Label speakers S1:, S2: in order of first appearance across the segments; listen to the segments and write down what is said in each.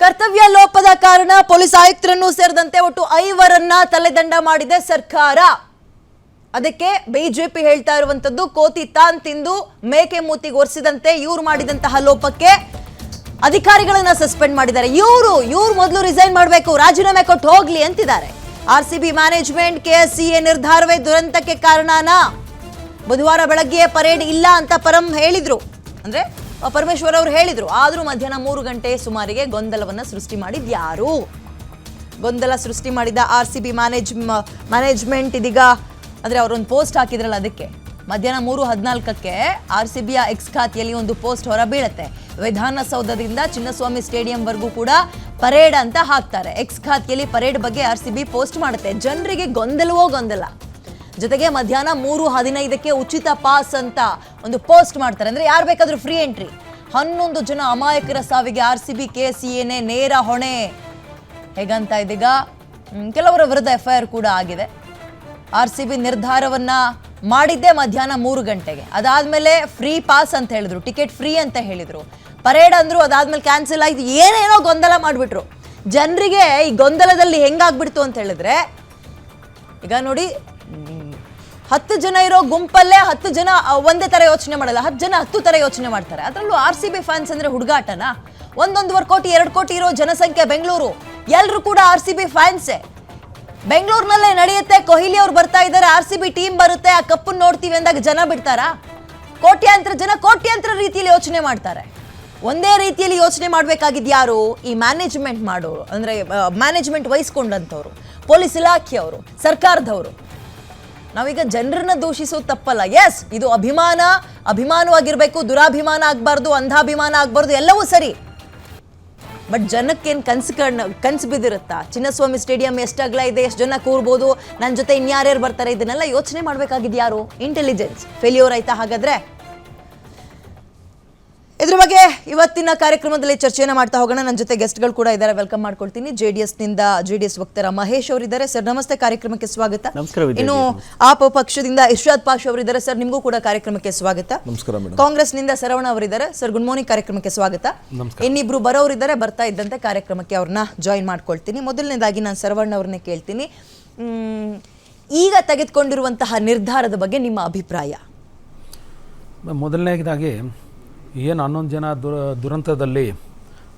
S1: ಕರ್ತವ್ಯ ಲೋಪದ ಕಾರಣ ಪೊಲೀಸ್ ಆಯುಕ್ತರನ್ನು ಸೇರಿದಂತೆ ಒಟ್ಟು ಐವರನ್ನ ತಲೆದಂಡ ಮಾಡಿದೆ ಸರ್ಕಾರ. ಅದಕ್ಕೆ ಬಿಜೆಪಿ ಹೇಳ್ತಾ ಇರುವಂತದ್ದು, ಕೋತಿ ತಾನ್ ತಿಂದು ಮೇಕೆ ಮೂತಿಗೆ ಒರೆಸಿದಂತೆ ಇವ್ರು ಮಾಡಿದಂತಹ ಲೋಪಕ್ಕೆ ಅಧಿಕಾರಿಗಳನ್ನ ಸಸ್ಪೆಂಡ್ ಮಾಡಿದ್ದಾರೆ. ಇವರು, ಇವ್ರು ಮೊದಲು ರಿಸೈನ್ ಮಾಡಬೇಕು, ರಾಜೀನಾಮೆ ಕೊಟ್ಟು ಹೋಗ್ಲಿ ಅಂತಿದ್ದಾರೆ. R C B management KSCA ನಿರ್ಧಾರವೇ ದುರಂತಕ್ಕೆ ಕಾರಣನಾ? ಬುಧವಾರ ಬೆಳಗ್ಗೆ ಪರೇಡ್ ಇಲ್ಲ ಅಂತ ಪರಂ ಹೇಳಿದ್ರು. ಅಂದ್ರೆ ಪರಮೇಶ್ವರ್ ಅವರು ಹೇಳಿದ್ರು, ಆದರೂ ಮಧ್ಯಾಹ್ನ ಮೂರು ಗಂಟೆ ಸುಮಾರಿಗೆ ಗೊಂದಲವನ್ನ ಸೃಷ್ಟಿ ಮಾಡಿದ್ ಯಾರು? ಗೊಂದಲ ಸೃಷ್ಟಿ ಮಾಡಿದ R C B manage management ಇದೀಗ, ಅಂದ್ರೆ ಅವರೊಂದು ಪೋಸ್ಟ್ ಹಾಕಿದ್ರಲ್ಲ ಅದಕ್ಕೆ. ಮಧ್ಯಾಹ್ನ ಮೂರು ಹದಿನಾಲ್ಕಕ್ಕೆ ಆರ್ ಸಿ ಬಿಯ ಎಕ್ಸ್ ಖಾತೆಯಲ್ಲಿ ಒಂದು ಪೋಸ್ಟ್ ಹೊರ ಬೀಳುತ್ತೆ. ವಿಧಾನಸೌಧದಿಂದ ಚಿನ್ನಸ್ವಾಮಿ ಸ್ಟೇಡಿಯಂವರೆಗೂ ಕೂಡ ಪರೇಡ್ ಅಂತ ಹಾಕ್ತಾರೆ. ಎಕ್ಸ್ ಖಾತೆಯಲ್ಲಿ ಪರೇಡ್ ಬಗ್ಗೆ ಆರ್ ಸಿ ಬಿ ಪೋಸ್ಟ್ ಮಾಡುತ್ತೆ. ಜನರಿಗೆ ಗೊಂದಲವೋ ಗೊಂದಲ? ಜೊತೆಗೆ ಮಧ್ಯಾಹ್ನ ಮೂರು ಹದಿನೈದಕ್ಕೆ ಉಚಿತ ಪಾಸ್ ಅಂತ ಒಂದು ಪೋಸ್ಟ್ ಮಾಡ್ತಾರೆ. ಅಂದ್ರೆ ಯಾರು ಬೇಕಾದ್ರೂ ಫ್ರೀ ಎಂಟ್ರಿ ಹನ್ನೊಂದು ಜನ ಅಮಾಯಕರ ಸಾವಿಗೆ R C B, K S C ನೇರ ಹೊಣೆ. ಹೇಗಂತ ಇದೀಗ? ಕೆಲವರ ವಿರುದ್ಧ ಎಫ್ ಐ ಆರ್ ಕೂಡ ಆಗಿದೆ. ಆರ್ ಸಿ ಬಿ ನಿರ್ಧಾರವನ್ನ ಮಾಡಿದ್ದೆ ಮಧ್ಯಾಹ್ನ ಮೂರು ಗಂಟೆಗೆ. ಅದಾದ್ಮೇಲೆ ಫ್ರೀ ಪಾಸ್ ಅಂತ ಹೇಳಿದ್ರು ಟಿಕೆಟ್ ಫ್ರೀ ಅಂತ ಹೇಳಿದ್ರು. ಪರೇಡ್ ಅಂದ್ರು, ಅದಾದ್ಮೇಲೆ ಕ್ಯಾನ್ಸಲ್ ಆಯ್ತು. ಏನೇನೋ ಗೊಂದಲ ಮಾಡಿಬಿಟ್ರು. ಜನರಿಗೆ ಈ ಗೊಂದಲದಲ್ಲಿ ಹೆಂಗಾಗ್ಬಿಡ್ತು ಅಂತ ಹೇಳಿದ್ರೆ, ಈಗ ನೋಡಿ ಹತ್ತು ಜನ ಇರೋ ಗುಂಪಲ್ಲೇ ಹತ್ತು ಜನ ಒಂದೇ ತರ ಯೋಚನೆ ಮಾಡಲ್ಲ. ಹತ್ತು ಜನ ಹತ್ತು ತರ ಯೋಚನೆ ಮಾಡ್ತಾರೆ. ಅದರಲ್ಲೂ ಆರ್ ಸಿ ಬಿ ಫ್ಯಾನ್ಸ್ ಅಂದ್ರೆ ಹುಡುಗಾಟನಾ? ಒಂದೊಂದುವರೆ ಕೋಟಿ, ಎರಡು ಕೋಟಿ ಇರೋ ಜನಸಂಖ್ಯೆ ಬೆಂಗಳೂರು. ಎಲ್ಲರೂ ಕೂಡ ಆರ್ ಸಿ ಬಿ ಫ್ಯಾನ್ಸೇ ಬೆಂಗಳೂರಿನಲ್ಲೇ ನಡೆಯುತ್ತೆ, ಕೊಹ್ಲಿ ಅವ್ರು ಬರ್ತಾ ಇದ್ದಾರೆ ಆರ್ ಸಿ ಬಿ ಟೀಮ್ ಬರುತ್ತೆ, ಆ ಕಪ್ಪನ್ನು ನೋಡ್ತೀವಿ ಅಂದಾಗ ಜನ ಬಿಡ್ತಾರಾ? ಕೋಟ್ಯಾಂತರ ಜನ ಕೋಟ್ಯಾಂತರ ರೀತಿಯಲ್ಲಿ ಯೋಚನೆ ಮಾಡ್ತಾರೆ. ಒಂದೇ ರೀತಿಯಲ್ಲಿ ಯೋಚನೆ ಮಾಡಬೇಕಾಗಿದ್ದು ಯಾರು? ಈ ಮ್ಯಾನೇಜ್ಮೆಂಟ್ ಮಾಡೋರು. ಅಂದರೆ ಮ್ಯಾನೇಜ್ಮೆಂಟ್ ವಹಿಸ್ಕೊಂಡಂಥವ್ರು. ಪೊಲೀಸ್ ಇಲಾಖೆಯವರು, ಸರ್ಕಾರದವರು. ನಾವೀಗ ಜನರನ್ನ ದೂಷಿಸೋ ತಪ್ಪಲ್ಲ. ಎಸ್ ಇದು ಅಭಿಮಾನ, ಅಭಿಮಾನವಾಗಿರ್ಬೇಕು, ದುರಾಭಿಮಾನ ಆಗ್ಬಾರ್ದು, ಅಂಧಾಭಿಮಾನ ಆಗ್ಬಾರ್ದು, ಎಲ್ಲವೂ ಸರಿ. ಬಟ್ ಜನಕ್ಕೇನು ಕನ್ಸು ಕಣ್ಣು ಕನ್ಸು ಬಿದ್ದಿರುತ್ತಾ? ಚಿನ್ನಸ್ವಾಮಿ ಸ್ಟೇಡಿಯಂ ಎಷ್ಟು ಅಗಲ ಇದೆ, ಎಷ್ಟು ಜನ ಕೂರ್ಬೋದು? ನನ್ನ ಜೊತೆ ಇನ್ಯಾರ್ಯಾರು ಬರ್ತಾರೆ, ಇದನ್ನೆಲ್ಲ ಯೋಚನೆ ಮಾಡಬೇಕಾಗಿದ್ದು ಯಾರು ಇಂಟೆಲಿಜೆನ್ಸ್ ಫೇಲ್ಯೂರ್ ಆಯ್ತಾ ಹಾಗಾದ್ರೆ? ಇದ್ರ ಬಗ್ಗೆ ಇವತ್ತಿನ ಕಾರ್ಯಕ್ರಮದಲ್ಲಿ ಚರ್ಚೆಯನ್ನು ಮಾಡ್ತಾ ಹೋಗೋಣ. ನನ್ನ ಜೊತೆ ಗೆಸ್ಟ್ಗಳು ಕೂಡ ಇದ್ದಾರೆ. ವೆಲ್ಕಮ್ ಮಾಡ್ಕೊಳ್ತೀನಿ. ಜೆ ಡಿ ನಿಂದ ಜೆ ಡಿ ಎಸ್ ವಕ್ತಾರ ಮಹೇಶ್ ಅವರಿದ್ದಾರೆ. ಸರ್ ನಮಸ್ತೆ. ಕಾರ್ಯಕ್ರಮಕ್ಕೆ ಸ್ವಾಗತ.
S2: ನಮಸ್ಕಾರ ವಿದ್ಯಾ
S1: ಇನ್ನು ಆಪ್ ಪಕ್ಷದಿಂದ ಇರ್ಷಾದ್ ಪಾಷ್ ಅವರಿದ್ದಾರೆ. ಸರ್ ನಿಮಗೂ ಕೂಡ ಕಾರ್ಯಕ್ರಮಕ್ಕೆ ಸ್ವಾಗತ.
S3: ನಮಸ್ಕಾರ ನಿಂದ
S1: ಕಾಂಗ್ರೆಸ್ನಿಂದ ಅವರು ಅವರಿದ್ದಾರೆ. ಸರ್ ಗುಡ್ ಮಾರ್ನಿಂಗ್ ಕಾರ್ಯಕ್ರಮಕ್ಕೆ ಸ್ವಾಗತ. ಇನ್ನಿಬ್ರು ಬರೋರಿದ್ದಾರೆ. ಬರ್ತಾ ಇದ್ದಂತೆ ಕಾರ್ಯಕ್ರಮಕ್ಕೆ ಅವ್ರನ್ನ ಜಾಯಿನ್ ಮಾಡ್ಕೊಳ್ತೀನಿ. ಮೊದಲನೇದಾಗಿ ನಾನು ಸರವಣ್ ಅವ್ರನ್ನೇ ಕೇಳ್ತೀನಿ. ಈಗ ತೆಗೆದುಕೊಂಡಿರುವಂತಹ ನಿರ್ಧಾರದ ಬಗ್ಗೆ ನಿಮ್ಮ ಅಭಿಪ್ರಾಯ?
S2: ಮೊದಲನೇದಾಗಿ ಏನು ಹನ್ನೊಂದು ಜನ ದುರ ದುರಂತದಲ್ಲಿ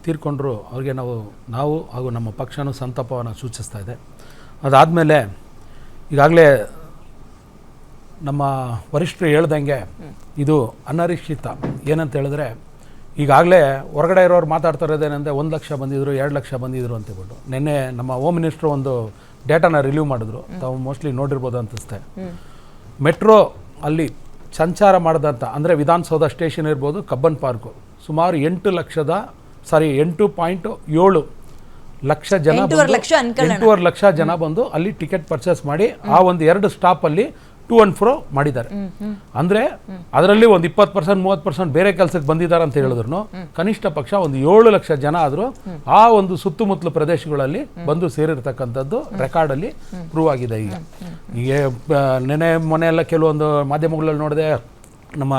S2: ತೀರ್ಕೊಂಡ್ರು ಅವ್ರಿಗೆ ನಾವು ನಾವು ಹಾಗೂ ನಮ್ಮ ಪಕ್ಷನೂ ಸಂತಾಪವನ್ನು ಸೂಚಿಸ್ತಾ ಇದೆ. ಅದಾದಮೇಲೆ ಈಗಾಗಲೇ ನಮ್ಮ ವರಿಷ್ಠರು ಹೇಳ್ದಂಗೆ ಇದು ಅನರಿಕ್ಷಿತ. ಏನಂತ ಹೇಳಿದ್ರೆ ಈಗಾಗಲೇ ಹೊರಗಡೆ ಇರೋರು ಮಾತಾಡ್ತಾ ಇರೋದೇನೆಂದರೆ ಒಂದು ಲಕ್ಷ ಬಂದಿದ್ರು ಎರಡು ಲಕ್ಷ ಬಂದಿದ್ರು ಅಂತ ಹೇಳ್ಬಿಟ್ಟು. ನಿನ್ನೆ ನಮ್ಮ ಹೋಮ್ ಮಿನಿಸ್ಟ್ರು ಒಂದು ಡೇಟಾನ ರಿಲೀವ್ ಮಾಡಿದ್ರು. ತಾವು ಮೋಸ್ಟ್ಲಿ ನೋಡಿರ್ಬೋದು ಅನಿಸುತ್ತೆ. ಮೆಟ್ರೋ ಅಲ್ಲಿ ಸಂಚಾರ ಮಾಡಿದಂಥ ಅಂದರೆ ವಿಧಾನಸೌಧ ಸ್ಟೇಷನ್ ಇರ್ಬೋದು ಕಬ್ಬನ್ ಪಾರ್ಕು. ಸುಮಾರು ಎಂಟು ಲಕ್ಷದ ಸಾರಿ ಎಂಟು ಪಾಯಿಂಟ್ ಏಳು ಲಕ್ಷ ಜನ
S1: ಎಂಟೂವರೆ. ಲಕ್ಷ
S2: ಜನ ಬಂದು ಅಲ್ಲಿ ಟಿಕೆಟ್ ಪರ್ಚೇಸ್ ಮಾಡಿ ಆ ಒಂದು ಎರಡು ಸ್ಟಾಪಲ್ಲಿ ಟು ಅಂಡ್ ಫ್ರೋ ಮಾಡಿದ್ದಾರೆ. ಅಂದರೆ ಅದರಲ್ಲಿ ಒಂದು ಇಪ್ಪತ್ತು ಪರ್ಸೆಂಟ್ ಮೂವತ್ತು ಪರ್ಸೆಂಟ್ ಬೇರೆ ಕೆಲಸಕ್ಕೆ ಬಂದಿದ್ದಾರೆ ಅಂತ ಹೇಳಿದ್ರು ಕನಿಷ್ಠ ಪಕ್ಷ ಒಂದು ಏಳು ಲಕ್ಷ ಜನ ಆದರೂ ಆ ಒಂದು ಸುತ್ತಮುತ್ತಲು ಪ್ರದೇಶಗಳಲ್ಲಿ ಬಂದು ಸೇರಿರ್ತಕ್ಕಂಥದ್ದು ರೆಕಾರ್ಡಲ್ಲಿ ಪ್ರೂವ್ ಆಗಿದೆ ಈಗ. ಈಗ ನೆನೆ ಮೊನ್ನೆ ಎಲ್ಲ ಕೆಲವೊಂದು ಮಾಧ್ಯಮಗಳಲ್ಲಿ ನೋಡಿದೆ ನಮ್ಮ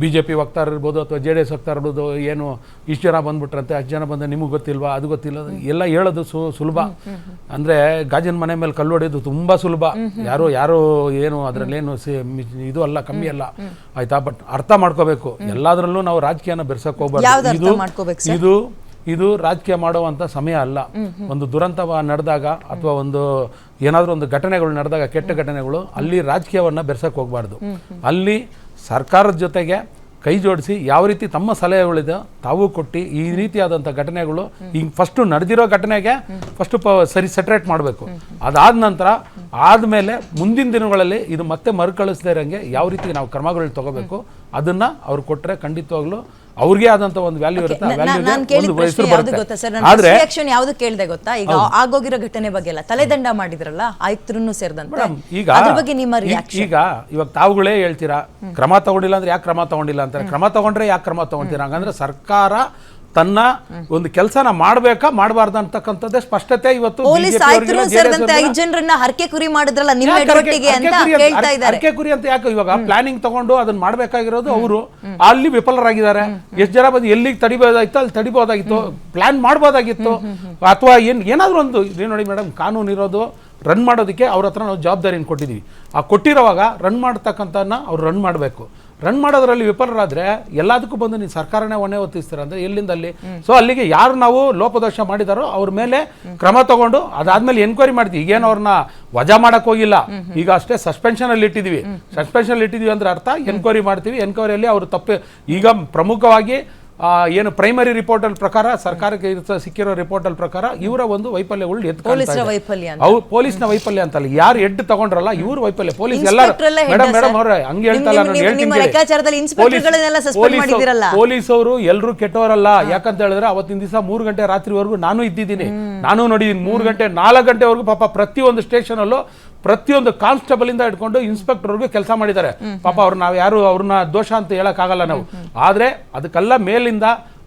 S2: ಬಿ ಜೆ ಪಿ ವಕ್ತಾರ ಇರ್ಬೋದು ಅಥವಾ ಜೆ ಡಿ ಎಸ್ ವಕ್ತಾರ ಇರ್ಬೋದು ಏನು ಇಷ್ಟು ಜನ ಬಂದ್ಬಿಟ್ರಂತೆ ಅಷ್ಟು ಜನ ಬಂದ ನಿಮಗೆ ಗೊತ್ತಿಲ್ವಾ ಅದು ಗೊತ್ತಿಲ್ಲ. ಎಲ್ಲ ಹೇಳೋದು ಸು ಸುಲಭ. ಅಂದರೆ ಗಾಜಿನ ಮನೆ ಮೇಲೆ ಕಲ್ಲು ಹೊಡೆಯೋದು ತುಂಬ ಸುಲಭ. ಯಾರು ಯಾರು ಏನು ಅದರಲ್ಲೇನು ಸಿ ಇದು ಅಲ್ಲ ಕಮ್ಮಿ ಅಲ್ಲ. ಆಯ್ತಾ? ಬಟ್ ಅರ್ಥ ಮಾಡ್ಕೋಬೇಕು. ಎಲ್ಲದರಲ್ಲೂ ನಾವು ರಾಜಕೀಯನ
S1: ಬೆರೆಸಕ್ಕೆ
S2: ಹೋಗ್ಬಾರ್ದು. ಇದು ಇದು ಇದು ರಾಜಕೀಯ ಮಾಡುವಂಥ ಸಮಯ ಅಲ್ಲ. ಒಂದು ದುರಂತ ನಡೆದಾಗ ಅಥವಾ ಒಂದು ಏನಾದರೂ ಒಂದು ಘಟನೆಗಳು ನಡೆದಾಗ ಕೆಟ್ಟ ಘಟನೆಗಳು ಅಲ್ಲಿ ರಾಜಕೀಯವನ್ನು ಬೆರೆಸಕ್ಕೆ ಹೋಗಬಾರ್ದು. ಅಲ್ಲಿ ಸರ್ಕಾರದ ಜೊತೆಗೆ ಕೈ ಜೋಡಿಸಿ ಯಾವ ರೀತಿ ತಮ್ಮ ಸಲಹೆಗಳಿದೆ ತಾವು ಕೊಟ್ಟು ಈ ರೀತಿಯಾದಂಥ ಘಟನೆಗಳು ಈಗ ಫಸ್ಟು ನಡೆದಿರೋ ಘಟನೆಗೆ ಫಸ್ಟು ಪ ಸರಿ ಸೆಟ್ರೇಟ್ ಮಾಡಬೇಕು. ಅದಾದ ನಂತರ ಆದಮೇಲೆ ಮುಂದಿನ ದಿನಗಳಲ್ಲಿ ಇದು ಮತ್ತೆ ಮರುಕಳಿಸದೇ ಇರೋಂಗೆ ಯಾವ ರೀತಿ ನಾವು ಕ್ರಮಗಳು ತಗೋಬೇಕು ಅದನ್ನು ಅವ್ರು ಕೊಟ್ಟರೆ ಖಂಡಿತವಾಗ್ಲೂ ಅವ್ರಿಗೆ ಆದಂತ ಒಂದು ವ್ಯಾಲ್ಯೂ ಇರುತ್ತೆ ಆ
S1: ನಾನು
S2: ವ್ಯಾಲ್ಯೂಗೆ
S1: ಕೇಳಿದ
S2: ಒಂದು
S1: ಪ್ರಶ್ನೆ
S2: ಹೆಸರು
S1: ಯಾವ್ದು ಗೊತ್ತಾ ಸರ್?
S2: ಬರುತ್ತೆ
S1: ನಾನು
S2: ಆದ್ರೆ
S1: ರಿಯಾಕ್ಷನ್ ಯಾವ್ದು ಕೇಳಿದೆ ಗೊತ್ತಾ? ಈಗ ಆಗೋಗಿರೋ ಘಟನೆ ಬಗ್ಗೆ ಎಲ್ಲ ತಲೆದಂಡ ಮಾಡಿದ್ರಲ್ಲ ಆಯುಕ್ತರನ್ನು ಸೇರಿದಂತೆ.
S2: ಮೇಡಮ್ ಈಗ
S1: ಅದ್ರ ಬಗ್ಗೆ ನಿಮ್ಮ
S2: ಈ-
S1: ರಿಯಾಕ್ಷನ್
S2: ಈಗ ಇವಾಗ ತಾವುಗಳೇ ಹೇಳ್ತೀರಾ ಕ್ರಮ ತಗೊಂಡಿಲ್ಲ ಅಂದ್ರೆ ಯಾಕೆ ಕ್ರಮ ತಗೊಂಡಿಲ್ಲ ಅಂತಾರೆ? ಕ್ರಮ ತಗೊಂಡ್ರೆ ಯಾಕೆ ಕ್ರಮ ತಗೊಂತೀರಾ? ಹಂಗಂದ್ರೆ ಸರ್ಕಾರ ತನ್ನ ಒಂದು ಕೆಲಸನ ಮಾಡ್ಬೇಕಾ ಮಾಡಬಾರ್ದು ಅಂತಕ್ಕಂಥದ್ದೇ ಸ್ಪಷ್ಟತೆ ಇವತ್ತು
S1: ಜನರನ್ನ ಹರಕೆ ಕುರಿ ಮಾಡಿದ್ರಲ್ಲ ಅಂತ
S2: ಕುರಿ ಅಂತ- ಯಾಕೆ ಇವಾಗ ಪ್ಲಾನಿಂಗ್ ತಗೊಂಡು ಅದನ್ನ ಮಾಡ್ಬೇಕಾಗಿರೋದು ಅವರು. ಅಲ್ಲಿ ವಿಫಲರಾಗಿದ್ದಾರೆ. ಎಷ್ಟು ಜನ ಬಂದು ಎಲ್ಲಿಗೆ ತಡಿಬೋದಾಗಿತ್ತು ಅಲ್ಲಿ ತಡಿಬೋದಾಗಿತ್ತು ಪ್ಲಾನ್ ಮಾಡ್ಬೋದಾಗಿತ್ತು. ಅಥವಾ ಏನ್ ಏನಾದ್ರೂ ಒಂದು ನೋಡಿ ಮೇಡಮ್ ಕಾನೂನು ಇರೋದು ರನ್ ಮಾಡೋದಕ್ಕೆ ಅವ್ರ ಹತ್ರ ನಾವು ಜವಾಬ್ದಾರಿಯನ್ನು ಕೊಟ್ಟಿದ್ದೀವಿ. ಆ ಕೊಟ್ಟಿರೋವಾಗ ರನ್ ಮಾಡ್ತಕ್ಕಂಥ ಅವ್ರು ರನ್ ಮಾಡಬೇಕು. ರನ್ ಮಾಡೋದ್ರಲ್ಲಿ ವಿಫಲರಾದ್ರೆ ಎಲ್ಲದಕ್ಕೂ ಬಂದು ನೀವು ಸರ್ಕಾರನೇ ಹೊಣೆ ಹೊತ್ತಿಸ್ತೀರ ಅಂದ್ರೆ ಎಲ್ಲಿಂದ ಅಲ್ಲಿ? ಸೊ ಅಲ್ಲಿಗೆ ಯಾರು ನಾವು ಲೋಪದೋಷ ಮಾಡಿದಾರೋ ಅವ್ರ ಮೇಲೆ ಕ್ರಮ ತಗೊಂಡು ಅದಾದ್ಮೇಲೆ ಎನ್ಕ್ವೈರಿ ಮಾಡ್ತೀವಿ. ಈಗೇನು ಅವ್ರನ್ನ ವಜಾ ಮಾಡಕ್ ಹೋಗಿಲ್ಲ. ಈಗ ಅಷ್ಟೇ ಸಸ್ಪೆನ್ಷನ್ ಅಲ್ಲಿ ಇಟ್ಟಿದೀವಿ. ಸಸ್ಪೆನ್ಷನ್ ಅಲ್ಲಿ ಇಟ್ಟಿದೀವಿ ಅಂದ್ರೆ ಅರ್ಥ ಎನ್ಕ್ವೈರಿ ಮಾಡ್ತೀವಿ. ಎನ್ಕ್ವೈರಿಯಲ್ಲಿ ಅವರು ತಪ್ಪು ಈಗ ಪ್ರಮುಖವಾಗಿ ಏನು ಪ್ರೈಮರಿ ರಿಪೋರ್ಟ್ ಅಲ್ಲಿ ಪ್ರಕಾರ ಸರ್ಕಾರಕ್ಕೆ ಸಿಕ್ಕಿರೋ ರಿಪೋರ್ಟ್ ಅಲ್ಲಿ ಪ್ರಕಾರ ಇವರ ಒಂದು ವೈಫಲ್ಯಗಳು ಎದ್ದು
S1: ಎತ್ತು
S2: ಪೊಲೀಸ್ನ
S1: ವೈಫಲ್ಯ ಅಂತ.
S2: ಅವು ಪೊಲೀಸ್ನ ವೈಫಲ್ಯ ಅಂತಲ್ಲ. ಯಾರು ಎಡ್ ತಗೊಂಡ್ರಲ್ಲ ಇವ್ರ ವೈಫಲ್ಯ. ಪೊಲೀಸ್
S1: ಎಲ್ಲ
S2: ಮೇಡಮ್ ಮೇಡಮ್? ಅವ್ರೆ ಹಂಗೆ ಹೇಳ್ತಲ್ಲ ನಾನು ಹೇಳ್ತೀನಿ ಪೊಲೀಸ್ ಅವರು ಎಲ್ಲರೂ ಕೆಟ್ಟವರಲ್ಲ. ಯಾಕಂತ ಹೇಳಿದ್ರೆ ಅವತ್ತಿನ ದಿವಸ ಮೂರು ಗಂಟೆ ರಾತ್ರಿವರೆಗೂ ನಾನು ಇದ್ದಿದ್ದೀನಿ. ನಾನು ನೋಡಿದ್ದೀನಿ ಮೂರು ಗಂಟೆ ನಾಲ್ಕು ಗಂಟೆವರೆಗೂ ಪಾಪ ಪ್ರತಿಯೊಂದು ಸ್ಟೇಷನ್ ಅಲ್ಲೂ ಪ್ರತಿಯೊಂದು ಕಾನ್ಸ್ಟೇಬಲ್ ಇಂದ ಹಿಡ್ಕೊಂಡು ಇನ್ಸ್ಪೆಕ್ಟರ್ಗೂ ಕೆಲಸ ಮಾಡಿದ್ದಾರೆ. ಪಾಪ ಅವ್ರು ನಾವು ಯಾರು ಅವ್ರನ್ನ ದೋಷ ಅಂತ ಹೇಳೋಕ್ಕಾಗಲ್ಲ ನಾವು. ಆದ್ರೆ ಅದಕ್ಕೆಲ್ಲ ಮೇಲಿಂದ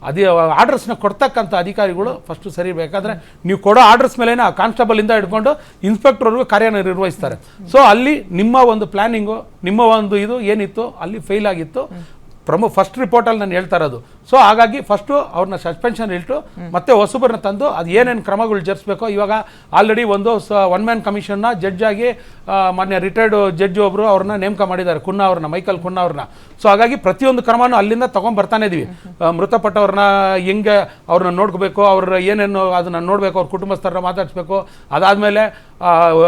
S2: ಅದೇ ಆರ್ಡರ್ಸ್ನ ಕೊಡ್ತಕ್ಕಂಥ ಅಧಿಕಾರಿಗಳು ಫಸ್ಟ್ ಸರಿ ಬೇಕಾದರೆ ನೀವು ಕೊಡೋ ಆರ್ಡರ್ಸ್ ಮೇಲೆ ಆ ಕಾನ್ಸ್ಟೇಬಲ್ ಇಂದ ಹಿಡ್ಕೊಂಡು ಇನ್ಸ್ಪೆಕ್ಟರ್ವರೆಗೂ ಕಾರ್ಯನಿರ್ವಹಿಸ್ತಾರೆ ಸೊ ಅಲ್ಲಿ ನಿಮ್ಮ ಒಂದು ಪ್ಲಾನಿಂಗು ನಿಮ್ಮ ಒಂದು ಇದು ಏನಿತ್ತು, ಅಲ್ಲಿ ಫೇಲ್ ಆಗಿತ್ತು. ಪ್ರಮುಖ ಫಸ್ಟ್ ರಿಪೋರ್ಟಲ್ಲಿ ನಾನು ಹೇಳ್ತಾ ಇರೋದು. ಸೊ ಹಾಗಾಗಿ ಫಸ್ಟು ಅವ್ರನ್ನ ಸಸ್ಪೆನ್ಷನ್ ಇಟ್ಟು ಮತ್ತೆ ಹೊಸಬರನ್ನ ತಂದು ಅದು ಏನೇನು ಕ್ರಮಗಳು ಜರ್ಸ್ಬೇಕು ಇವಾಗ ಆಲ್ರೆಡಿ ಒಂದು ಒನ್ ಮ್ಯಾನ್ ಕಮಿಷನ್ನ ಜಡ್ಜ್ ಆಗಿ ಮೊನ್ನೆ ರಿಟೈರ್ಡ್ ಜಡ್ಜ್ ಒಬ್ರು ಅವ್ರನ್ನ ನೇಮಕ ಮಾಡಿದ್ದಾರೆ ಕುನ್ನಾ ಅವ್ರನ್ನ ಮೈಕಲ್ ಕುನ್ನಾ ಅವ್ರನ್ನ. ಸೊ ಹಾಗಾಗಿ ಪ್ರತಿಯೊಂದು ಕ್ರಮನೂ ಅಲ್ಲಿಂದ ತೊಗೊಂಡ್ ಬರ್ತಾನೆ ಇದೀವಿ. ಮೃತಪಟ್ಟವ್ರನ್ನ ಹೆಂಗೆ ಅವ್ರನ್ನ ನೋಡ್ಕೋಬೇಕು ಅವ್ರ ಏನೇನು ಅದನ್ನ ನೋಡ್ಬೇಕು ಅವ್ರ ಕುಟುಂಬಸ್ಥರ ಮಾತಾಡಿಸ್ಬೇಕು ಅದಾದ್ಮೇಲೆ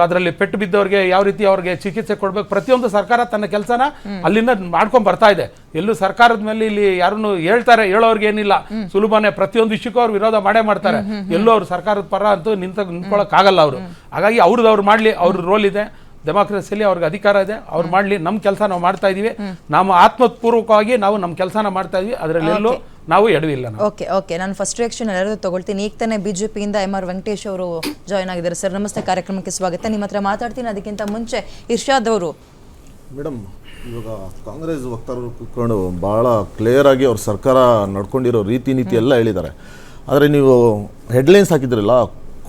S2: ಅದರಲ್ಲಿ ಪೆಟ್ಟು ಬಿದ್ದವ್ರಿಗೆ ಯಾವ ರೀತಿ ಅವ್ರಿಗೆ ಚಿಕಿತ್ಸೆ ಕೊಡ್ಬೇಕು ಪ್ರತಿಯೊಂದು ಸರ್ಕಾರ ತನ್ನ ಕೆಲಸನ ಅಲ್ಲಿಂದ ಮಾಡ್ಕೊಂಡ್ ಬರ್ತಾ ಇದೆ. ಎಲ್ಲೂ ಸರ್ಕಾರದ ಮೇಲೆ ಇಲ್ಲಿ ಯಾರನ್ನು ಹೇಳ್ತಾರೆ ಹೇಳೋರ್ಗೆ ಏನಿಲ್ಲ ಸುಲಭನೇ ಪ್ರತಿಯೊಂದು ವಿಷಯಕ್ಕೂ ಅವ್ರು ವಿರೋಧ ಮಾಡೇ ಮಾಡ್ತಾರೆ. ಎಲ್ಲೋ ಅವ್ರು ಸರ್ಕಾರದ ಪರ ಅಂತೂ ನಿಂತ ನಿಂತ್ಕೊಳಕ್ ಆಗಲ್ಲ ಅವರು. ಹಾಗಾಗಿ ಅವ್ರದ್ದು ಅವ್ರು ಮಾಡ್ಲಿ ಅವ್ರ ರೋಲ್ ಇದೆ. ಡೆಮಾಕ್ರಸಿಯಲ್ಲಿ ಅವ್ರಿಗೆ ಅಧಿಕಾರ ಇದೆ. ಅವ್ರು ಮಾಡ್ಲಿ ನಮ್ಮ ಕೆಲಸ ನಾವು ಮಾಡ್ತಾ ಇದೀವಿ. ನಾವು ಆತ್ಮಪೂರ್ವಕವಾಗಿ ನಾವು ನಮ್ಮ ಕೆಲಸನ ಮಾಡ್ತಾ ಇದೀವಿ. ಅದರಲ್ಲಿ ಎಲ್ಲೂ ನಾವು ಎಡವಿಲ್ಲ ನಾವು.
S1: ಓಕೆ ಓಕೆ ನಾನು ಫಸ್ಟ್ ರಿಯಾಕ್ಷನ್ ಎಲ್ಲರೂ ತಗೊಳ್ತೀನಿ. ಈಗ ತಾನೇ ಬಿಜೆಪಿಯಿಂದ ಎಂ ಆರ್ ವೆಂಕಟೇಶ್ ಅವರು ಜಾಯ್ನ್ ಆಗಿದ್ದಾರೆ. ಸರ್ ನಮಸ್ತೆ. ಕಾರ್ಯಕ್ರಮಕ್ಕೆ ಸ್ವಾಗತ. ನಿಮ್ಮ ಹತ್ರ ಮಾತಾಡ್ತೀನಿ. ಅದಕ್ಕಿಂತ ಮುಂಚೆ ಇರ್ಷಾದ್ ಅವರು.
S3: ಮೇಡಮ್ ಇವಾಗ ಕಾಂಗ್ರೆಸ್ ವಕ್ತಾರರು ಕೂತ್ಕೊಂಡು ಭಾಳ ಕ್ಲಿಯರ್ ಆಗಿ ಅವ್ರ ಸರ್ಕಾರ ನಡ್ಕೊಂಡಿರೋ ರೀತಿ ನೀತಿ ಎಲ್ಲ ಹೇಳಿದ್ದಾರೆ. ಆದರೆ ನೀವು ಹೆಡ್ಲೈನ್ಸ್ ಹಾಕಿದ್ರಲ್ಲ,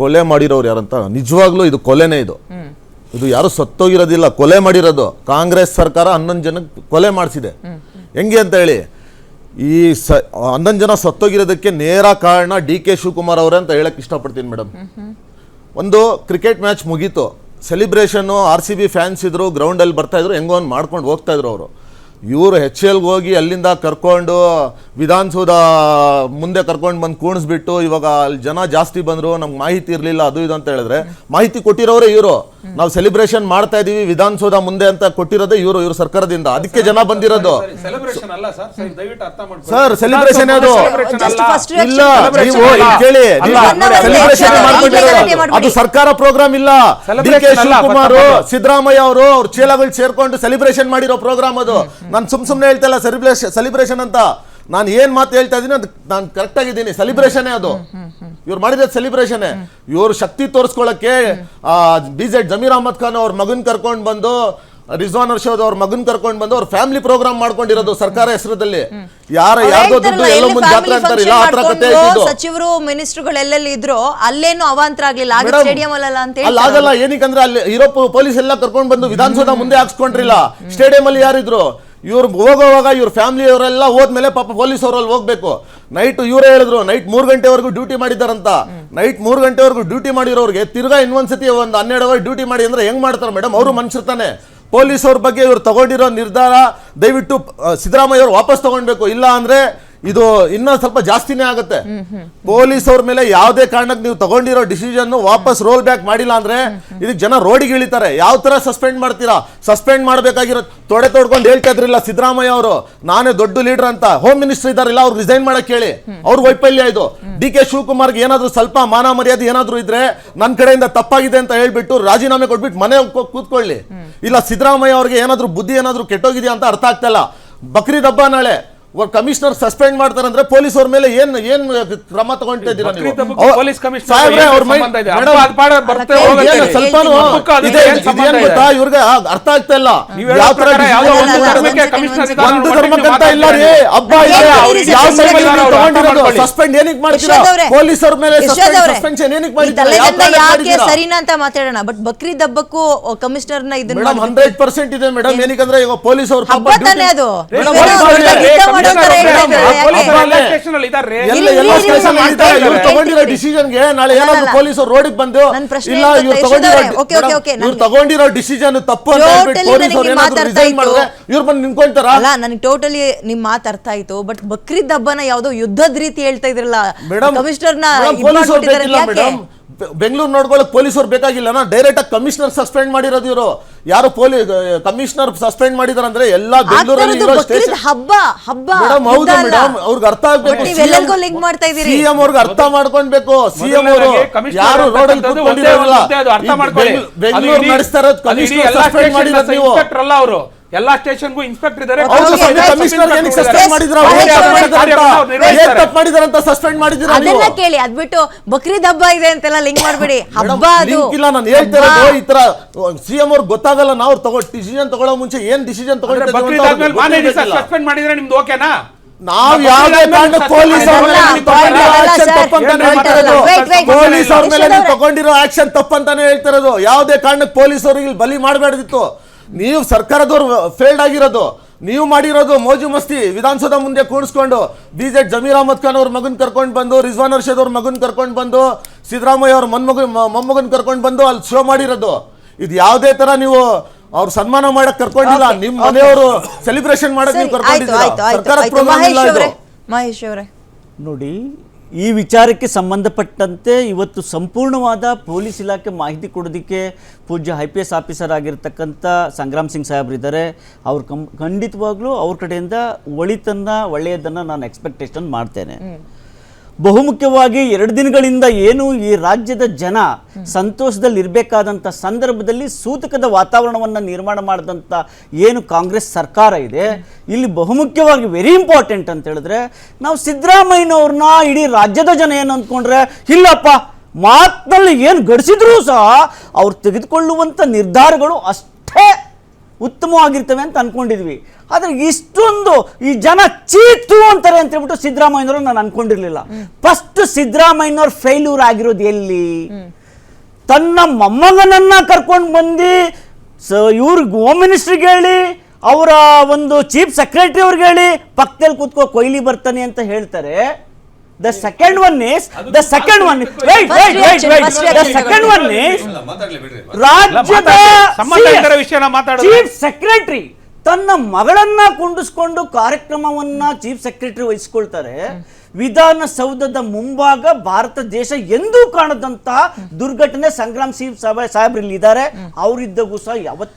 S3: ಕೊಲೆ ಮಾಡಿರೋರು ಯಾರಂತ ನಿಜವಾಗ್ಲೂ ಇದು ಕೊಲೆನೇ ಇದು. ಇದು ಯಾರು ಸತ್ತೋಗಿರೋದಿಲ್ಲ, ಕೊಲೆ ಮಾಡಿರೋದು. ಕಾಂಗ್ರೆಸ್ ಸರ್ಕಾರ ಹನ್ನೊಂದು ಜನಕ್ಕೆ ಕೊಲೆ ಮಾಡಿಸಿದೆ. ಹೆಂಗೆ ಅಂತ ಹೇಳಿ, ಈ ಸ, ಹನ್ನೊಂದು ಜನ ಸತ್ತೋಗಿರೋದಕ್ಕೆ ನೇರ ಕಾರಣ ಡಿ ಕೆ ಶಿವಕುಮಾರ್ ಅವರೇ ಅಂತ ಹೇಳಕ್ ಇಷ್ಟಪಡ್ತೀನಿ ಮೇಡಮ್. ಒಂದು ಕ್ರಿಕೆಟ್ ಮ್ಯಾಚ್ ಮುಗೀತು. ಸೆಲಿಬ್ರೇಷನ್ನು ಆರ್ ಸಿ ಬಿ ಫ್ಯಾನ್ಸ್ ಇದ್ರು ಗ್ರೌಂಡಲ್ಲಿ ಬರ್ತಾ ಇದ್ರು, ಹೆಂಗೋ ಒಂದು ಮಾಡ್ಕೊಂಡು ಹೋಗ್ತಾ ಇದ್ರು ಅವರು. ಇವರು ಎಚ್ ಎಲ್ಗೆ ಹೋಗಿ ಅಲ್ಲಿಂದ ಕರ್ಕೊಂಡು ವಿಧಾನಸೌಧ ಮುಂದೆ ಕರ್ಕೊಂಡು ಬಂದು ಕೂಣಿಸ್ಬಿಟ್ಟು ಇವಾಗ ಅಲ್ಲಿ ಜನ ಜಾಸ್ತಿ ಬಂದರು ನಮ್ಗೆ ಮಾಹಿತಿ ಇರಲಿಲ್ಲ ಅದು ಇದು ಅಂತ ಹೇಳಿದ್ರೆ ಮಾಹಿತಿ ಕೊಟ್ಟಿರೋರೇ ಇವರು. ನಾವು ಸೆಲೆಬ್ರೇಷನ್ ಮಾಡ್ತಾ ಇದೀವಿ ವಿಧಾನಸೌಧ ಮುಂದೆ ಅಂತ ಕೊಟ್ಟಿರೋದೇ ಇವರು ಇವರು ಸರ್ಕಾರದಿಂದ. ಅದಕ್ಕೆ ಜನ ಬಂದಿರೋದು.
S2: ಸೆಲೆಬ್ರೇಷನ್ ಅಲ್ಲ ಸರ್ ಸೆಲೆಬ್ರೇಷನ್ ಅರ್ಥ ಮಾಡ್ಕೊಳ್ಳಿ.
S3: ಸರ್ ಸೆಲಿಬ್ರೇಷನ್ ಅದು. ಇಲ್ಲ ನೀವು ಇಲ್ಲಿ ಕೇಳಿ ಸೆಲೆಬ್ರೇಷನ್. ಅದು ಸರ್ಕಾರ ಪ್ರೋಗ್ರಾಮ್ ಇಲ್ಲ. ಡಿ ಕೆ
S2: ಅಲ್ಲ,
S3: ಶಿವಕುಮಾರ್ ಸಿದ್ದರಾಮಯ್ಯ ಅವರು ಅವ್ರ ಚೇಲಗಳು ಸೇರ್ಕೊಂಡು ಸೆಲೆಬ್ರೇಷನ್ ಮಾಡಿರೋ ಪ್ರೋಗ್ರಾಮ್ ಅದು. ನಾನು ಸುಮ್ ಸುಮ್ನೆ ಹೇಳ್ತಾ ಇಲ್ಲ ಸೆಲಿಬ್ರೇಷನ್ ಸೆಲಿಬ್ರೇಷನ್ ಅಂತ. ನಾನು ಏನ್ ಮಾತು ಹೇಳ್ತಾ ಇದ್ದೀನಿ ಅದು ನಾನು ಕರೆಕ್ಟ್ ಆಗಿದ್ದೀನಿ. ಸೆಲಿಬ್ರೇಷನ್ ಅದು. ಇವ್ರು ಮಾಡಿದ ಸೆಲಿಬ್ರೇಷನ್ ಇವರು ಶಕ್ತಿ ತೋರಿಸ್ಕೊಳ್ಳಕ್ಕೆ ಬಿ ಜೆಡ್ ಜಮೀರ್ ಅಹಮದ್ ಖಾನ್ ಅವ್ರ ಮಗನ್ ಕರ್ಕೊಂಡು ಬಂದು ರಿಜ್ವಾನ್ ಅರ್ಷದ್ ಅವ್ರ ಮಗನ್ ಕರ್ಕೊಂಡು ಬಂದು ಅವ್ರ ಫ್ಯಾಮಿಲಿ ಪ್ರೋಗ್ರಾಮ್ ಮಾಡ್ಕೊಂಡಿರೋದು ಸರ್ಕಾರ ಹೆಸರದಲ್ಲಿ. ಯಾರ ಯಾರ್ದೋ ದುಡ್ಡು ಎಲ್ಲೋ ಮುಂದೆ ಜಾತ್ರೆ ಆ ಆತರ ಕತೆ ಇದ್ದಿದ್ದು
S1: ಸಚಿವರು ಮಿನಿಸ್ಟರ್ಗಳು ಎಲ್ಲೆಲ್ಲಿ ಇದ್ರು ಅಲ್ಲೇನು ಅವಾಂತರ ಆಗ್ಲಿಲ್ಲ. ಆಗ ಸ್ಟೇಡಿಯಂ ಅಲ್ಲ ಅಂತ
S3: ಅಲ್ಲ ಆಗಲ್ಲ ಏನಿಕಂದ್ರೆ ಅಲ್ಲಿ ಇರೋ ಪೊಲೀಸ್ ಎಲ್ಲ ಕರ್ಕೊಂಡು ಬಂದು ವಿಧಾನಸೌಧ ಮುಂದೆ ಹಾಕ್ಸ್ಕೊಂಡ್ರಿಲ್ಲ ಸ್ಟೇಡಿಯಂ ಅಲ್ಲಿ ಯಾರಿದ್ರು? ಇವ್ರು ಹೋಗೋವಾಗ ಇವ್ರ ಫ್ಯಾಮಿಲಿಯವರೆಲ್ಲ ಹೋದ್ಮೇಲೆ ಪಾಪ ಪೊಲೀಸ್ ಅವರಲ್ಲಿ ಹೋಗ್ಬೇಕು. ನೈಟ್ ಇವರೇ ಹೇಳಿದ್ರು, ನೈಟ್ ಮೂರು ಗಂಟೆವರೆಗೂ ಡ್ಯೂಟಿ ಮಾಡಿದಾರಂತ ನೈಟ್ ಮೂರು ಗಂಟೆವರೆಗೂ ಡ್ಯೂಟಿ ಮಾಡಿರೋರಿಗೆ ತಿರ್ಗಾ ಇನ್ನೊಂದ್ಸತಿ ಒಂದು ಹನ್ನೆರಡು ಅವರ್ ಡ್ಯೂಟಿ ಮಾಡಿ ಅಂದ್ರೆ ಹೆಂಗ್ ಮಾಡ್ತಾರೆ ಮೇಡಮ್? ಅವರು ಮನುಷ್ಯರು ತಾನೆ. ಪೊಲೀಸ್ ಅವ್ರ ಬಗ್ಗೆ ಇವ್ರು ತಗೊಂಡಿರೋ ನಿರ್ಧಾರ ದಯವಿಟ್ಟು ಸಿದ್ದರಾಮಯ್ಯ ಅವರು ವಾಪಸ್ ತಗೊಳ್ಬೇಕು ಇಲ್ಲ ಅಂದ್ರೆ ಇದು ಇನ್ನೂ ಸ್ವಲ್ಪ ಜಾಸ್ತಿನೇ ಆಗುತ್ತೆ. ಪೊಲೀಸ್ ಅವ್ರ ಮೇಲೆ ಯಾವುದೇ ಕಾರಣಕ್ಕೆ ನೀವು ತಗೊಂಡಿರೋ ಡಿಸಿಷನ್ ವಾಪಸ್ ರೋಲ್ ಬ್ಯಾಕ್ ಮಾಡಿಲ್ಲ ಅಂದ್ರೆ ಇದಕ್ಕೆ ಜನ ರೋಡಿಗೆ ಇಳಿತಾರೆ. ಯಾವ ತರ ಸಸ್ಪೆಂಡ್ ಮಾಡ್ತೀರಾ? ಸಸ್ಪೆಂಡ್ ಮಾಡಬೇಕಾಗಿರೋ ತೊಡೆ ತೊಡ್ಕೊಂಡು ಹೇಳ್ತಾ ಇದ್ರಿಲ್ಲ ಸಿದ್ದರಾಮಯ್ಯ ಅವರು. ನಾನೇ ದೊಡ್ಡ ಲೀಡರ್ ಅಂತ. ಹೋಮ್ ಮಿನಿಸ್ಟರ್ ಇದಾರಲ್ಲ ಅವ್ರು ರಿಸೈನ್ ಮಾಡಕ್ ಹೇಳಿ. ಅವ್ರ ವೈಫಲ್ಯ ಇದು. ಡಿ ಕೆ ಶಿವಕುಮಾರ್ಗೆ ಏನಾದ್ರೂ ಸ್ವಲ್ಪ ಮಾನ ಮರ್ಯಾದೆ ಏನಾದ್ರೂ ಇದ್ರೆ ನನ್ನ ಕಡೆಯಿಂದ ತಪ್ಪಾಗಿದೆ ಅಂತ ಹೇಳ್ಬಿಟ್ಟು ರಾಜೀನಾಮೆ ಕೊಟ್ಬಿಟ್ಟು ಮನೆ ಕೂತ್ಕೊಳ್ಳಿ. ಇಲ್ಲ ಸಿದ್ದರಾಮಯ್ಯ ಅವ್ರಿಗೆ ಏನಾದ್ರೂ ಬುದ್ಧಿ ಏನಾದ್ರೂ ಕೆಟ್ಟೋಗಿದೆಯಾ ಅಂತ ಅರ್ಥ ಆಗ್ತಾ ಇಲ್ಲ. ಬಕ್ರೀದ್ ಹಬ್ಬ ನಾಳೆ. ಕಮಿಷನರ್ ಸಸ್ಪೆಂಡ್ ಮಾಡ್ತಾರೆ ಅಂದ್ರೆ ಪೊಲೀಸ್ ಅವ್ರ ಮೇಲೆ ಏನ್ ಏನ್ ಕ್ರಮ ತಗೊಂತಾ ಇದ್ದೀರಾ ನೀವು?
S2: ಪೊಲೀಸ್?
S3: ಗೊತ್ತಾ? ಇವ್ರಿಗೆ ಅರ್ಥ ಆಗ್ತಾ ಇಲ್ಲ. ಯಾವ ತರ
S2: ಒಂದು
S3: ಧರ್ಮಕ್ಕಂತ ಇಲ್ಲ ರೀ. ಹಬ್ಬ ಇದೆ ಯಾವ ತಗೊಂಡಿರೋದು? ಸಸ್ಪೆಂಡ್ ಏನಕ್ಕೆ ಮಾಡ್ತೀರಾ?
S1: ಪೊಲೀಸ್ ಅವ್ರ
S3: ಮೇಲೆ ಸಸ್ಪೆನ್ಷನ್ ಏನಕ್ಕೆ ಮಾಡಿದ್ದೀರಾ?
S1: ಯಾಕೆ ಸರಿನಾ ಅಂತ ಮಾತಾಡೋಣ ಬಟ್ ಬಕ್ರೀದ್ ಹಬ್ಬಕ್ಕೂ ಕಮಿಷನರ್ನ ಇದನ್ನ
S3: ಮೇಡಮ್ ಹಂಡ್ರೆಡ್ ಪರ್ಸೆಂಟ್ ಇದೆ ಮೇಡಮ್ ಏನಕ್ಕಂದ್ರೆ ಈಗ ಪೊಲೀಸ್ ಅವ್ರ
S1: ಹಬ್ಬ ತಾನೇ ಅದು?
S2: ಕಮಿಷನರ್
S3: ತಗೊಂಡಿರೋ
S1: ಇರಿ.
S3: ಡಿಸಿಷನ್ಗೆ ನಾಳೆ ಏನಾದ್ರು
S1: ಅಲ್ಲ, ಅಲ್ಲ.
S3: ಪೊಲೀಸರು ರೋಡಿಗೆ ಬಂದು ಇಲ್ಲ
S1: ಏನು
S3: ಇವ್ರು ತಗೊಂಡಿರೋ
S1: ಓಕೆ, ಓಕೆ, ಓಕೆ,
S3: ಇವ್ರು ತಗೊಂಡಿರೋ ಡಿಸಿಷನ್ ತಪ್ಪು ಅಂತ. ಇವ್ರು ಬಂದು ನಿಂತ್ಕೊಂತಾರ?
S1: ಅಲ್ಲ ನನಗೆ ಟೋಟಲಿ ನಿಮ್ ಮಾತು ಅರ್ಥ ಆಯ್ತು. ಬಟ್ ಬಕ್ರೀದ್ ಹಬ್ಬನ ಯಾವ್ದೋ ಯುದ್ಧದ ರೀತಿ ಹೇಳ್ತಾ ಇದ್ರಲ್ಲ.
S3: ಮೇಡಮ್
S1: ಕಮಿಷನರ್ನ
S3: ಬೆಂಗಳೂರು ನೋಡ್ಕೊಳ್ಳೋಕೆ ಪೊಲೀಸರು ಬೇಕಾಗಿಲ್ಲ. ಡೈರೆಕ್ಟ್ ಡೈರೆಕ್ಟಾಗಿ ಕಮಿಷನರ್ ಸಸ್ಪೆಂಡ್ ಮಾಡಿರೋದು ಇವರು. ಯಾರು ಪೊಲೀಸ್ ಕಮಿಷನರ್ ಸಸ್ಪೆಂಡ್ ಮಾಡಿದಾರೆ ಅಂದ್ರೆ ಎಲ್ಲಾ ಬೆಂಗಳೂರಲ್ಲಿ
S1: ಹಬ್ಬ ಹಬ್ಬ
S3: ಮೇಡಮ್ ಹೌದು ಮೇಡಮ್ ಅವ್ರಿಗೆ ಅರ್ಥ ಆಗ್ಬೇಕು. ಸಿಎಂ ಅವ್ರಿಗೆ ಅರ್ಥ ಮಾಡ್ಕೊಳ್ಬೇಕು ಸಿಎಂ ಅವರು ಯಾರು ರೋಡ್
S2: ಅಲ್ಲಿ
S3: ಕೂತ್ಕೊಂಡಿರೋಲ್ಲ ಬೆಂಗಳೂರು ನಡೆಸ್ತಾ ಇರೋದು ಕಮಿಷನರ್ ಸಸ್ಪೆಂಡ್ ಮಾಡಿರೋದು ನೀವು.
S2: ಎಲ್ಲಾ ಸ್ಟೇಷನ್ಗೂ ಇನ್ಸ್ಪೆಕ್ಟರ್ ಇದ್ದಾರೆ.
S1: Yes,
S3: ಸಸ್ಪೆಂಡ್ ಮಾಡಿದ್ರು?
S1: ಅದನ್ನ ಕೇಳಿ ಅದ್ಬಿಟ್ಟು ಬಕ್ರೀದ್ ಹಬ್ಬ ಇದೆ ಅಂತೆಲ್ಲ ಲಿಂಕ್ ಮಾಡ್ಬಿಡಿ. ಹಬ್ಬ ಅದು.
S3: ಇಲ್ಲ ನಾನು ಹೇಳ್ತಾ
S1: ಹಬ್ಬ.
S3: ಈ ತರ ಸಿಎಂ ಅವ್ರಿಗೆ ಗೊತ್ತಾಗಲ್ಲ ನಾವು ತಗೋ ಡಿಸಿಷನ್ ತಗೊಳ್ಳೋ ಮುಂಚೆ ಏನ್ ಡಿಸಿಷನ್
S2: ತಗೊಂಡ್ರೆ ಬಕ್ರೀದ್ ಆದ್ಮೇಲೆ ಮಾನೇ ದಿವಸ ಸಸ್ಪೆಂಡ್ ಮಾಡಿದ್ರೆ ನಿಮ್ದು ಓಕೆನಾ
S3: ನಾವ್ ಯಾವ್ದೇ ಕಾರಣ ಪೊಲೀಸ್ ಅವ್ರ ಮೇಲೆ ತಗೊಂಡಿರೋ ಆಕ್ಷನ್. ತಪ್ಪಂತಾನೆ ಅವ್ರ ಹೇಳ್ತಾರದು ಯಾವ್ದೇ ಕಾರಣಕ್ಕೆ ಪೊಲೀಸ್ ಅವ್ರಿಗೆ ಇಲ್ಲಿ ಬಲಿ ಮಾಡಬೇಡಿತ್ತು ನೀವು ಸರ್ಕಾರದವ್ರು ಫೇಲ್ಡ್ ಆಗಿರೋದು ನೀವು ಮಾಡಿರೋದು ಮೋಜು ಮಸ್ತಿ ವಿಧಾನಸೌಧ ಮುಂದೆ ಕೂಡಿಸ್ಕೊಂಡು ಬಿಜೆಡ್ ಜಮೀರ್ ಅಹಮದ್ ಖಾನ್ ಅವ್ರ ಮಗನ್ ಕರ್ಕೊಂಡು ಬಂದು ರಿಜ್ವಾನ್ ಅರ್ಷದ್ ಅವ್ರ ಮಗನ್ ಕರ್ಕೊಂಡು ಬಂದು ಸಿದ್ದರಾಮಯ್ಯ ಅವ್ರ ಮೊನ್ಮಗ ಮೊಮ್ಮಗನ್ ಕರ್ಕೊಂಡು ಬಂದು ಅಲ್ಲಿ ಶೋ ಮಾಡಿರೋದು. ಇದು ಯಾವುದೇ ತರ ನೀವು ಅವ್ರ ಸನ್ಮಾನ ಮಾಡಕ್ ಕರ್ಕೊಂಡಿಲ್ಲ
S1: ನಿಮ್ಮ.
S3: ಮನೆಯವರು ಸೆಲೆಬ್ರೇಷನ್ ಮಾಡಕ್ ನೀವು ಕರ್ಕೊಂಡಿದ್ದೀರಾ? ಇಲ್ಲ
S1: ಮಹೇಶ್ ಅವರೇ.
S4: ನೋಡಿ ಈ ವಿಚಾರಕ್ಕೆ ಸಂಬಂಧಪಟ್ಟಂತೆ ಇವತ್ತು ಸಂಪೂರ್ಣವಾದ ಪೊಲೀಸ್ ಇಲಾಖೆ ಮಾಹಿತಿ ಕೊಡೋದಕ್ಕೆ ಪೂಜ್ಯ ಐ ಪಿ ಎಸ್ ಆಫೀಸರ್ ಆಗಿರ್ತಕ್ಕಂಥ ಸಂಗ್ರಾಮ್ ಸಿಂಗ್ ಸಾಹೇಬ್ರಿದ್ದಾರೆ. ಅವ್ರು ಕಂ, ಖಂಡಿತವಾಗ್ಲೂ ಅವ್ರ ಕಡೆಯಿಂದ ಒಳಿತನ್ನ, ಒಳ್ಳೆಯದನ್ನು ನಾನು ಎಕ್ಸ್ಪೆಕ್ಟೇಷನ್ ಮಾಡ್ತೇನೆ. ಬಹುಮುಖ್ಯವಾಗಿ ಎರಡು ದಿನಗಳಿಂದ ಏನು ಈ ರಾಜ್ಯದ ಜನ ಸಂತೋಷದಲ್ಲಿ ಇರಬೇಕಾದಂಥ ಸಂದರ್ಭದಲ್ಲಿ ಸೂತಕದ ವಾತಾವರಣವನ್ನು ನಿರ್ಮಾಣ ಮಾಡಿದಂಥ ಏನು ಕಾಂಗ್ರೆಸ್ ಸರ್ಕಾರ ಇದೆ, ಇಲ್ಲಿ ಬಹುಮುಖ್ಯವಾಗಿ ವೆರಿ ಇಂಪಾರ್ಟೆಂಟ್ ಅಂತ ಹೇಳಿದ್ರೆ ನಾವು ಸಿದ್ದರಾಮಯ್ಯನವ್ರನ್ನ ಇಡೀ ರಾಜ್ಯದ ಜನ ಏನು ಅಂದ್ಕೊಂಡ್ರೆ, ಇಲ್ಲಪ್ಪ, ಮಾತಿನಲ್ಲಿ ಏನು ಗಡಿಸಿದ್ರೂ ಸಹ ಅವ್ರು ತೆಗೆದುಕೊಳ್ಳುವಂಥ ನಿರ್ಧಾರಗಳು ಅಷ್ಟೇ ಉತ್ತಮವಾಗಿರ್ತವೆ ಅಂತ ಅನ್ಕೊಂಡಿದ್ವಿ. ಆದರೆ ಇಷ್ಟೊಂದು ಈ ಜನ ಚೀತು ಅಂತಾರೆ ಅಂತ ಹೇಳ್ಬಿಟ್ಟು ಸಿದ್ದರಾಮಯ್ಯನವರು ನಾನು ಅನ್ಕೊಂಡಿರ್ಲಿಲ್ಲ. ಫಸ್ಟ್ ಸಿದ್ದರಾಮಯ್ಯನವ್ರ ಫೇಲ್ಯೂರ್ ಆಗಿರೋದು ಎಲ್ಲಿ? ತನ್ನ ಮೊಮ್ಮಗನನ್ನ ಕರ್ಕೊಂಡು ಬಂದು ಸ ಇವ್ರಿಗೆ ಹೋಮ್ ಮಿನಿಸ್ಟ್ರಿಗೆ ಹೇಳಿ ಅವರ ಒಂದು ಚೀಫ್ ಸೆಕ್ರೆಟರಿ ಅವ್ರಿಗೆ ಹೇಳಿ ಪಕ್ಕದಲ್ಲಿ ಕೂತ್ಕೋ ಕೊಯ್ಲಿ ಬರ್ತಾನೆ ಅಂತ ಹೇಳ್ತಾರೆ. The second one is the second one Wait,
S1: wait,
S4: wait,
S1: wait.
S4: Second one is
S2: ಅಲ್ಲ,
S4: ರಾಜ್ಯದ
S2: ಮಾತಾಡಿ. ಸಂಬಂಧ ಇಲ್ದಿರೋ ವಿಷಯನ ಮಾತಾಡಿದ್ರೆ-
S4: ಚೀಫ್ ಸೆಕ್ರೆಟರಿ ತನ್ನ ಮಗಳನ್ನ ಕುಂಡಿಸ್ಕೊಂಡು ಕಾರ್ಯಕ್ರಮವನ್ನ ಚೀಫ್ ಸೆಕ್ರೆಟರಿ ವಹಿಸ್ಕೊಳ್ತಾರೆ. ವಿಧಾನಸೌಧದ ಮುಂಭಾಗ ಭಾರತ ದೇಶ ಎಂದೂ ಕಾಣದಂತಹ ದುರ್ಘಟನೆ ಸಂಗ್ರಾಮ್ ಸಿಂಗ್ ಸಾಹೇಬ್ರು ಇಲ್ಲಿದ್ದಾರೆ ಅವರಿದ್ದಾಗೂ ಸಹ ಯಾವತ್ತೂ